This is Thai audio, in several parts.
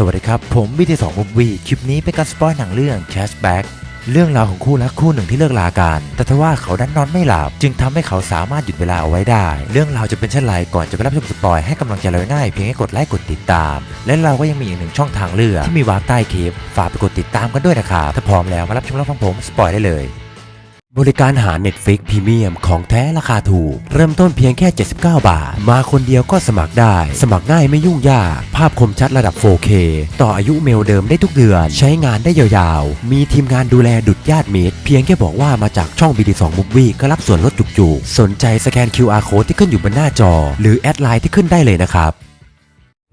สวัสดีครับ ผมวิทีสองมุมวีคลิปนี้เป็นการสปอยหนังเรื่อง Cashback เรื่องราวของคู่รักคู่หนึ่งที่เลิกลากัน แต่ทว่าเขาดันนอนไม่หลับ จึงทำให้เขาสามารถหยุดเวลาเอาไว้ได้ เรื่องราวจะเป็นเช่นไรก่อนจะไปรับชมสปอยให้กำลังใจเราง่ายเพียงแค่กดไลค์กดติดตาม และเราก็ยังมีอีกหนึ่งช่องทางเลือกที่มีวาร์ปใต้คลิป ฝากไปกดติดตามกันด้วยนะครับ ถ้าพร้อมแล้วมารับชมรับฟังผมสปอยได้เลย บริการหา Netflix พรีเมียมของแท้ราคาถูก เริ่มต้นเพียงแค่ 79 บาท มาคนเดียวก็สมัครได้ สมัครง่ายไม่ยุ่งยาก ภาพคมชัดระดับ 4K ต่ออายุเมลเดิมได้ทุกเดือน ใช้งานได้ยาวๆ มีทีมงานดูแลดุดญาติมิตร เพียงแค่บอกว่ามาจากช่อง BD2 Movie ก็รับส่วนลดจุกๆ สนใจสแกน QR Code ที่ขึ้นอยู่บนหน้าจอ หรือแอดไลน์ที่ขึ้นได้เลยนะครับ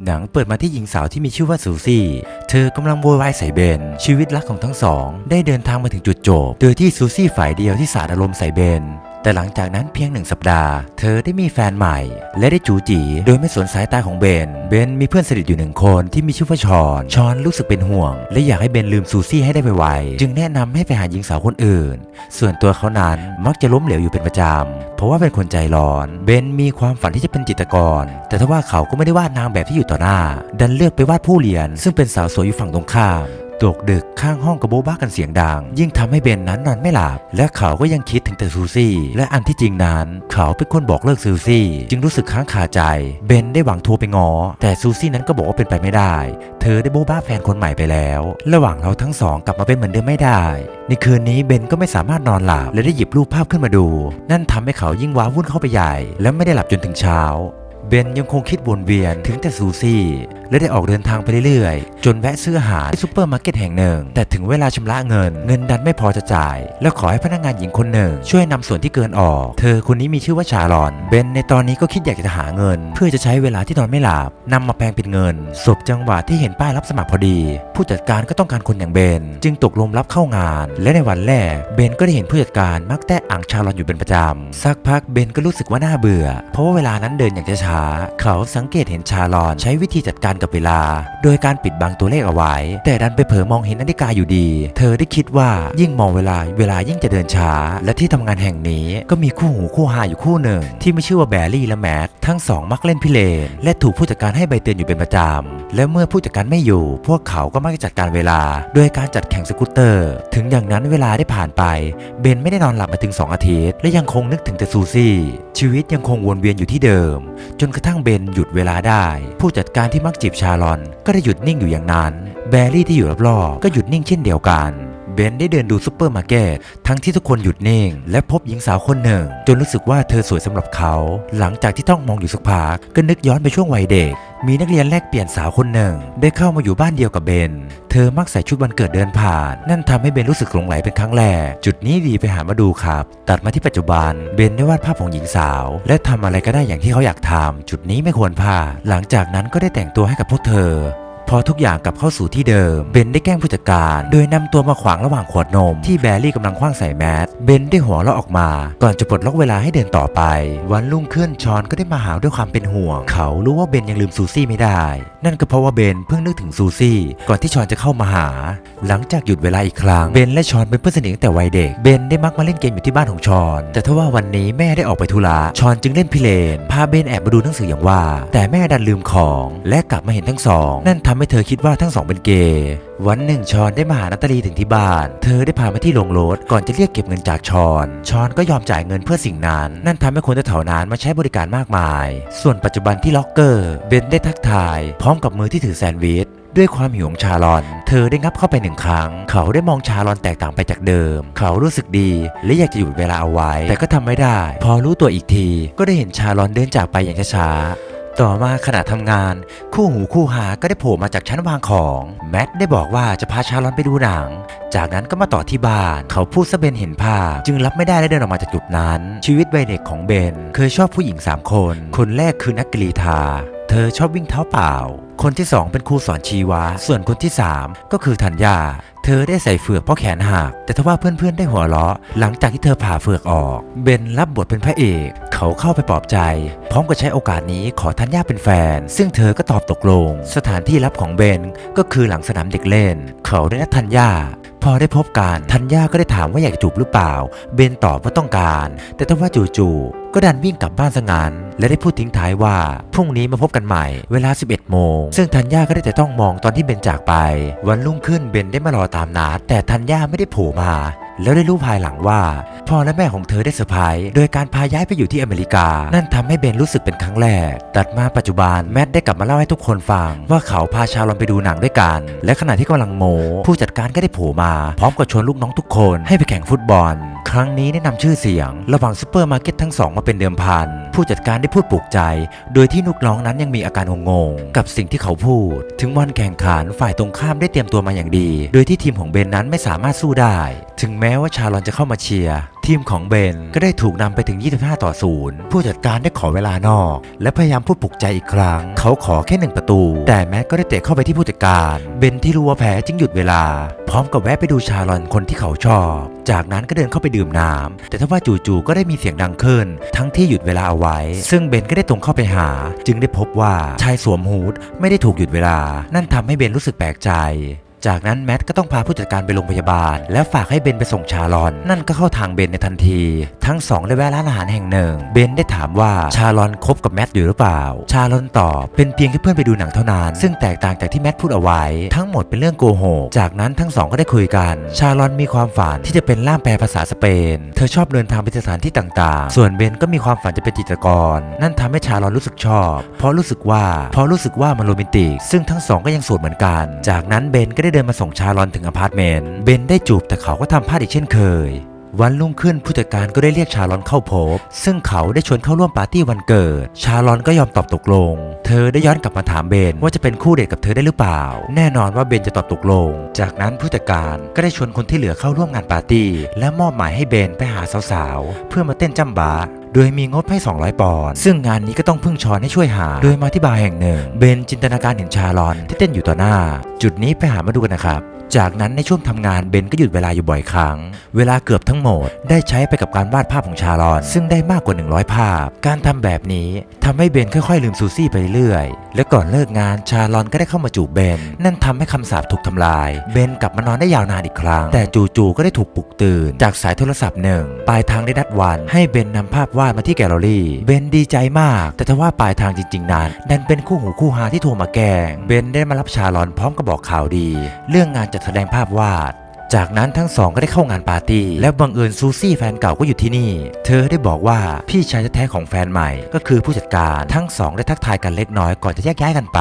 หนังเปิดมาที่หญิงสาวที่มีชื่อว่าซูซี่ เธอกำลังโวยวายใส่เบน ชีวิตรักของทั้งสอง ได้เดินทางมาถึงจุดจบ โดยที่ซูซี่ฝ่ายเดียวที่สาดอารมณ์ใส่เบน แต่หลังจากนั้นเพียงหนึ่งสัปดาห์ เธอได้มีแฟนใหม่ และได้จูจี โดยไม่สนสายตาของเบน เบนมีเพื่อนสนิทอยู่หนึ่งคนที่มีชื่อว่าชอน ชอนรู้สึกเป็นห่วง และอยากให้เบนลืมซูซี่ให้ได้ไวๆ จึงแนะนำให้ไปหาหญิงสาวคนอื่น ส่วนตัวเขานั้นมักจะล้มเหลวอยู่เป็นประจำ เพราะว่าเป็นคนใจร้อน เบนมีความฝันที่จะเป็นจิตรกร แต่ทว่าเขาก็ไม่ได้วาดนางแบบที่อยู่ต่อหน้า ดันเลือกไปวาดผู้เรียน ซึ่งเป็นสาวสวยอยู่ฝั่งตรงข้าม ตกดึกข้างห้องกระโบบ้ากันเสียงดัง ยิ่งทำให้เบนนั้นนอนไม่หลับ และเขาก็ยังคิดถึงแต่ซูซี่ และอันที่จริงนั้น เขาเป็นคนบอกเลิกซูซี่ จึงรู้สึกค้างคาใจ เบนได้หวังโทรไปงอ แต่ซูซี่นั้นก็บอกว่าเป็นไปไม่ได้ เธอได้โบบ้าแฟนคนใหม่ไปแล้ว ระหว่างเราทั้งสองกลับมาเป็นเหมือนเดิมไม่ได้ ในคืนนี้เบนก็ไม่สามารถนอนหลับและได้หยิบรูปภาพขึ้นมาดู นั่นทำให้เขายิ่งว้าวุ่นเข้าไปใหญ่ และไม่ได้หลับจนถึงเช้า เบนยังคงคิดวนเวียนถึงแต่ซูซี่ และได้ออกเดินทางไปเรื่อยๆ จนแวะซื้ออาหารที่ซูเปอร์มาร์เก็ตแห่งหนึ่ง แต่ถึงเวลาชำระเงิน เงินดันไม่พอจะจ่าย แล้วขอให้พนักงานหญิงคนหนึ่ง ช่วยนำส่วนที่เกินออก เธอคนนี้มีชื่อว่าชาลอน เบนในตอนนี้ก็คิดอยากจะหาเงิน เพื่อจะใช้เวลาที่นอนไม่หลับนำมาแปลงเป็นเงินสบจังหวะที่เห็นป้ายรับสมัครพอดี ผู้จัดการก็ต้องการคนอย่างเบน จึงตกลงรับเข้างาน และในวันแรกเบนก็ได้เห็นผู้จัดการมักแตะอ่างชาลอนอยู่เป็นประจำสักพักเบนก็รู้สึกว่าน่าเบื่อ เพราะว่าเวลานั้นเดินอย่างช้าๆเขาสังเกตเห็นชาลอนใช้วิธีจัดการกับเวลา โดยการปิดบังตัวเลขเอาไว้ แต่ดันไปเผลอมองเห็นนาฬิกาอยู่ดี เธอได้คิดว่ายิ่งมองเวลาเวลายิ่งจะเดินช้า และที่ทำงานแห่งนี้ก็มีคู่หูคู่หาอยู่คู่หนึ่ง ที่ไม่ชื่อว่าแบรี่และแม็กทั้งสองมักเล่นพิเรนและถูกผู้จัดการให้ใบเตือนอยู่เป็นประจำและเมื่อผู้จัดการไม่อยู่ พวกเขาก็มักจะจัดการเวลา โดยการจัดแข่งสกูตเตอร์ ถึงอย่างนั้นเวลาได้ผ่านไปเบนไม่ได้นอนหลับมาถึง 2 อาทิตย์ และยังคงนึกถึงแต่ซูซี่ ชีวิตยังคงวนเวียนอยู่ที่เดิม จจนกระทั่งเบนหยุดเวลาได้ ผู้จัดการที่มักจีบชาลอน ก็ได้หยุดนิ่งอยู่อย่างนั้น แบรี่ที่อยู่รอบๆก็หยุดนิ่งเช่นเดียวกันเบนได้เดินดูซูเปอร์มาร์เก็ตทั้งที่ทุกคนหยุดนิ่ง และพบหญิงสาวคนหนึ่ง จนรู้สึกว่าเธอสวยสำหรับเขา หลังจากที่ต้องมองอยู่สักพักก็นึกย้อนไปช่วงวัยเด็ก มีนักเรียนแลกเปลี่ยนสาวคนหนึ่ง ได้เข้ามาอยู่บ้านเดียวกับเบน เธอมักใส่ชุดวันเกิดเดินผ่าน นั่นทำให้เบนรู้สึกหลงไหลเป็นครั้งแรก จุดนี้ดีไปหามาดูครับ ตัดมาที่ปัจจุบัน เบนได้วาดภาพของหญิงสาว และทำอะไรก็ได้อย่างที่เขาอยากทำจุดนี้ไม่ควรพลาด หลังจากนั้นก็ได้แต่งตัวให้กับพวกเธอ อทุกอย่างกลับเข้าสู่ที่เดิม เบนได้แกล้งผู้จัดการ โดยนำตัวมาขวางระหว่างขวดนม ที่แบรี่กำลังคว้างใส่แมส เบนได้หัวเราะออกมา ก่อนจะปลดล็อกเวลาให้เดินต่อไป วันรุ่งขึ้นชอนก็ได้มาหาด้วยความเป็นห่วง เขารู้ว่าเบนยังลืมซูซี่ไม่ได้ นั่นก็เพราะว่าเบนเพิ่งนึกถึงซูซี่ ก่อนที่ชอนจะเข้ามาหา หลังจากหยุดเวลาอีกครั้ง เบนและชอนเป็นเพื่อนสนิทตั้งแต่วัยเด็ก เบนได้มักมาเล่นเกมอยู่ที่บ้านของชอน แต่ถ้าว่าวันนี้แม่ได้ออกไปธุระชอนจึงเล่นพิเรนพาเบนแอบมาดูหนังสืออย่างว่า แต่แม่ดันลืมของ และกลับมาเห็นทั้งสอง นั่นทำให้เธอคิดว่าทั้งสองเป็นเกย์วันหนึ่งชอนได้มาหานาตาลีถึงที่บ้าน เธอได้พามาที่โรงรถก่อนจะเรียกเก็บเงินจากชอนชอนก็ยอมจ่ายเงินเพื่อสิ่งนั้น นั่นทำให้คนแถวๆนั้นมาใช้บริการมากมาย ส่วนปัจจุบันที่ล็อกเกอร์เบนได้ทักทาย พร้อมกับมือที่ถือแซนด์วิชด้วยความหิวของชาลอน เธอได้งับเข้าไปหนึ่งครั้ง เขาได้มองชาลอนแตกต่างไปจากเดิม เขารู้สึกดีและอยากจะหยุดเวลาเอาไว้ แต่ก็ทำไม่ได้ พอรู้ตัวอีกที ก็ได้เห็นชาลอนเดินจากไปอย่างช้าๆ ต่อมาขณะทำงาน คู่หูคู่หาก็ได้โผล่มาจากชั้นวางของแมทได้บอกว่าจะพาชาลอนไปดูหนัง จากนั้นก็มาต่อที่บ้าน เขาพูดซะเบนเห็นภาพ จึงรับไม่ได้และเดินออกมาจากจุดนั้น ชีวิตวัยเด็กของเบน เคยชอบผู้หญิง 3 คน คนแรกคือนักกรีธาเธอชอบวิ่งเท้าเปล่า คนที่ 2 เป็นครูสอนชีวะ ส่วนคนที่ 3 ก็คือธัญญา เธอได้ใส่เฟือกเพราะแขนหัก แต่ทว่าเพื่อนๆได้หัวเราะ หลังจากที่เธอผ่าเฟือกออก เบนรับบทเป็นพระเอก เขาเข้าไปปลอบใจ พร้อมกับใช้โอกาสนี้ขอทัญญาเป็นแฟน ซึ่งเธอก็ตอบตกลง สถานที่รับของเบนก็คือหลังสนามเด็กเล่น เขาได้นัดทัญญา พอได้พบกันธัญญาก็ได้ถามว่าอยากจะจูบหรือเปล่า เบนตอบว่าต้องการ แต่ทว่าจู่ๆก็ดันวิ่งกลับบ้านซะงั้น และได้พูดทิ้งท้ายว่าพรุ่งนี้มาพบกันใหม่เวลา 11 โมง ซึ่งธัญญาก็ได้แต่ต้องมองตอนที่เบนจากไป วันรุ่งขึ้นเบนได้มารอตามนัดแต่ธัญญาไม่ได้โผล่มา แล้วได้รู้ภายหลังว่า พ่อและแม่ของเธอได้เซอร์ไพรส์โดยการพาย้ายไปอยู่ที่อเมริกา นั่นทำให้เบนรู้สึกเป็นครั้งแรก ตัดมาปัจจุบันแมทได้กลับมาเล่าให้ทุกคนฟัง ว่าเขาพาชาลอนไปดูหนังด้วยกัน และขณะที่กำลังโม ผู้จัดการก็ได้โผล่มา พร้อมกับชวนลูกน้องทุกคนให้ไปแข่งฟุตบอล ครั้งนี้ได้นำชื่อเสียง ระหว่างซูเปอร์มาร์เก็ตทั้งสองมาเป็นเดิมพันผู้จัดการได้พูดปลุกใจ โดยที่ลูกน้องนั้นยังมีอาการงงๆกับสิ่งที่เขาพูด ถึงวันแข่งขันฝ่ายตรงข้ามได้เตรียมตัวมาอย่างดี โดยที่ทีมของเบนนั้นไม่สามารถสู้ได้ ถึงแม้ว่าชาลอนจะเข้ามาเชียร์ทีมของเบนก็ได้ถูกนำไปถึง 25 ต่อ 0 ผู้จัดการได้ขอเวลานอก และพยายามพูดปลุกใจอีกครั้ง เขาขอแค่หนึ่งประตู แต่แมทก็ได้เตะเข้าไปที่ผู้จัดการ เบนที่รู้ว่าแพ้จึงหยุดเวลา พร้อมกับแวะไปดูชาลอนคนที่เขาชอบ จากนั้นก็เดินเข้าไปดื่มน้ำแต่ถ้าว่าจู่ๆก็ได้มีเสียงดังขึ้น ทั้งที่หยุดเวลาเอาไว้ ซึ่งเบนก็ได้ตรงเข้าไปหา จึงได้พบว่าชายสวมฮูดไม่ได้ถูกหยุดเวลา นั่นทำให้เบนรู้สึกแปลกใจ จากนั้นแมทก็ต้องพาผู้จัดการไปโรงพยาบาล แล้วฝากให้เบนไปส่งชาลอน นั่นก็เข้าทางเบนในทันที ทั้งสองได้แวะร้านอาหารแห่งหนึ่ง เบนได้ถามว่าชาลอนคบกับแมทอยู่หรือเปล่า ชาลอนตอบเป็นเพียงแค่เพื่อนไปดูหนังเท่านั้น ซึ่งแตกต่างจากที่แมทพูดเอาไว้ ทั้งหมดเป็นเรื่องโกหก จากนั้นทั้งสองก็ได้คุยกัน ชาลอนมีความฝันที่จะเป็นล่ามแปลภาษาสเปน เธอชอบเดินทางไปสถานที่ต่างๆ ส่วนเบนก็มีความฝันจะเป็นจิตรกร นั่นทำให้ชาลอนรู้สึกชอบ เพราะรู้สึกว่า เพราะรู้สึกว่ามันโรแมนติก ซึ่งทั้งสองก็ยังโสดเหมือนกัน จากนั้นเบนก็ได้เดินมาส่งชาลอนถึงอพาร์ตเมนต์ เบนได้จูบแต่เขาก็ทำพลาดอีกเช่นเคย วันรุ่งขึ้นผู้จัดการก็ได้เรียกชาลอนเข้าพบ ซึ่งเขาได้ชวนเข้าร่วมปาร์ตี้วันเกิด ชาลอนก็ยอมตอบตกลง เธอได้ย้อนกลับมาถามเบนว่าจะเป็นคู่เดทกับเธอได้หรือเปล่า แน่นอนว่าเบนจะตอบตกลง จากนั้นผู้จัดการก็ได้ชวนคนที่เหลือเข้าร่วมงานปาร์ตี้ และมอบหมายให้เบนไปหาสาวๆเพื่อมาเต้นจัมบา โดยมีงบให้ 200 ปอนด์ซึ่งงานนี้ก็ต้องพึ่งชอนให้ช่วยหา โดยมาที่บาร์แห่งหนึ่ง เบนจินตนาการเห็นชาลอนที่เต้นอยู่ต่อหน้า จุดนี้ไปหามาดูกันนะครับจากนั้นในช่วงทำงานเบนก็หยุดเวลาอยู่บ่อยครั้ง เวลาเกือบทั้งหมด ได้ใช้ไปกับการวาดภาพของชาลอน ซึ่งได้มากกว่า 100 ภาพ การทำแบบนี้ทำให้เบนค่อยๆ ลืมซูซี่ไปเรื่อย และก่อนเลิกงานชาลอนก็ได้เข้ามาจูบเบน นั่นทำให้คำสาปถูกทำลาย เบนกลับมานอนได้ยาวนานอีกครั้ง แต่จู่ๆก็ได้ถูกปลุกตื่น จากสายโทรศัพท์หนึ่งปลายทางได้นัดวัน ให้เบนนำภาพวาดมาที่แกลเลอรี่ เบนดีใจมาก แต่ถ้าว่าปลายทางจริง ๆนั้นดันเป็นคู่หูคู่หาที่โทรมาแกล้ง เบนได้มารับชาลอนพร้อมกับบอกข่าวดี เรื่องงานจัดแสดงภาพวาดจากนั้นทั้งสองก็ได้เข้างานปาร์ตี้ และบังเอิญซูซี่แฟนเก่าก็อยู่ที่นี่ เธอได้บอกว่าพี่ชายแท้ของแฟนใหม่ก็คือผู้จัดการทั้งสองได้ทักทายกันเล็กน้อยก่อนจะแยกย้ายกันไป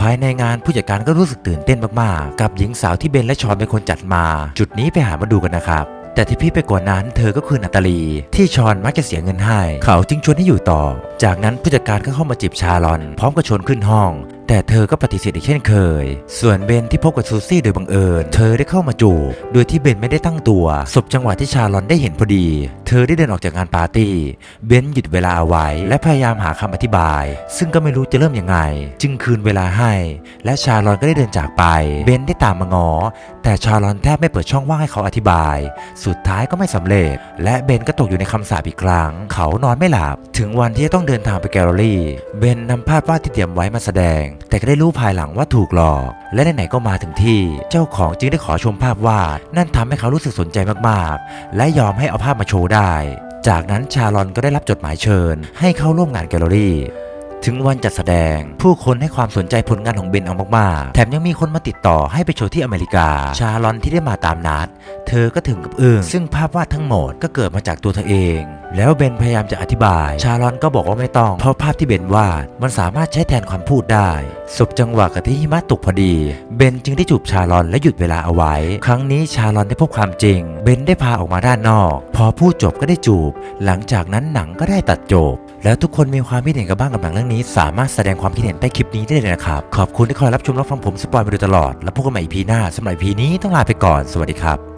ภายในงานผู้จัดการก็รู้สึกตื่นเต้นมากๆ กับหญิงสาวที่เบนและชอนเป็นคนจัดมา จุดนี้ไปหามาดูกันนะครับ แต่ที่พี่ไปกว่านั้นเธอก็คือนาตาลี ที่ชอนมักจะเสียเงินให้ เขาจึงชวนให้อยู่ต่อ จากนั้นผู้จัดการก็เข้ามาจีบชาลอน พร้อมกับชวนขึ้นห้องแต่เธอก็ปฏิเสธอีกเช่นเคย ส่วนเบนที่พบกับซูซี่โดยบังเอิญ เธอได้เข้ามาจูบ โดยที่เบนไม่ได้ตั้งตัวสบจังหวะที่ชาลอนได้เห็นพอดี เธอได้เดินออกจากงานปาร์ตี้ เบนหยุดเวลาเอาไว้ และพยายามหาคำอธิบาย ซึ่งก็ไม่รู้จะเริ่มยังไง จึงคืนเวลาให้ และชาลอนก็ได้เดินจากไป เบนได้ตามมางอ แต่ชาลอนแทบไม่เปิดช่องว่างให้เขาอธิบาย สุดท้ายก็ไม่สำเร็จ และเบนก็ตกอยู่ในคำสาปอีกครั้ง เขานอนไม่หลับ ถึงวันที่จะต้องเดินทางไปแกลเลอรี่ เบนนำภาพวาดที่เตรียมไว้มาแสดงแต่ก็ได้รู้ภายหลังว่าถูกหลอก และไหนๆก็มาถึงที่ เจ้าของจึงได้ขอชมภาพวาด นั่นทำให้เขารู้สึกสนใจมากๆ และยอมให้เอาภาพมาโชว์ได้ จากนั้นชาลอนก็ได้รับจดหมายเชิญ ให้เข้าร่วมงานแกลเลอรี่ ถึงวันจัดแสดง ผู้คนให้ความสนใจผลงานของเบนเอามากๆ แถมยังมีคนมาติดต่อให้ไปโชว์ที่อเมริกา ชาลอนที่ได้มาตามนัด เธอก็ถึงกับอึ้งซึ่งภาพวาดทั้งหมดก็เกิดมาจากตัวเธอเอง แล้วเบนพยายามจะอธิบาย ชาลอนก็บอกว่าไม่ต้อง เพราะภาพที่เบนวาดมันสามารถใช้แทนความพูดได้ สบจังหวะกับที่หิมะตกพอดี เบนจึงได้จูบชาลอนและหยุดเวลาเอาไว้ ครั้งนี้ชาลอนได้พบความจริง เบนได้พาออกมาด้านนอก พอพูดจบก็ได้จูบ หลังจากนั้นหนังก็ได้ตัดจบ แล้วทุกคนมีความคิดเห็นกับบ้างกับหนังเรื่องนี้ สามารถแสดงความคิดเห็นใต้คลิปนี้ได้เลยนะครับ ขอบคุณที่คอยรับชมรับฟังผมสปอยมาโดยตลอด แล้วพบกันใหม่ EP หน้าสำหรับ EP นี้ต้องลาไปก่อน สวัสดีครับ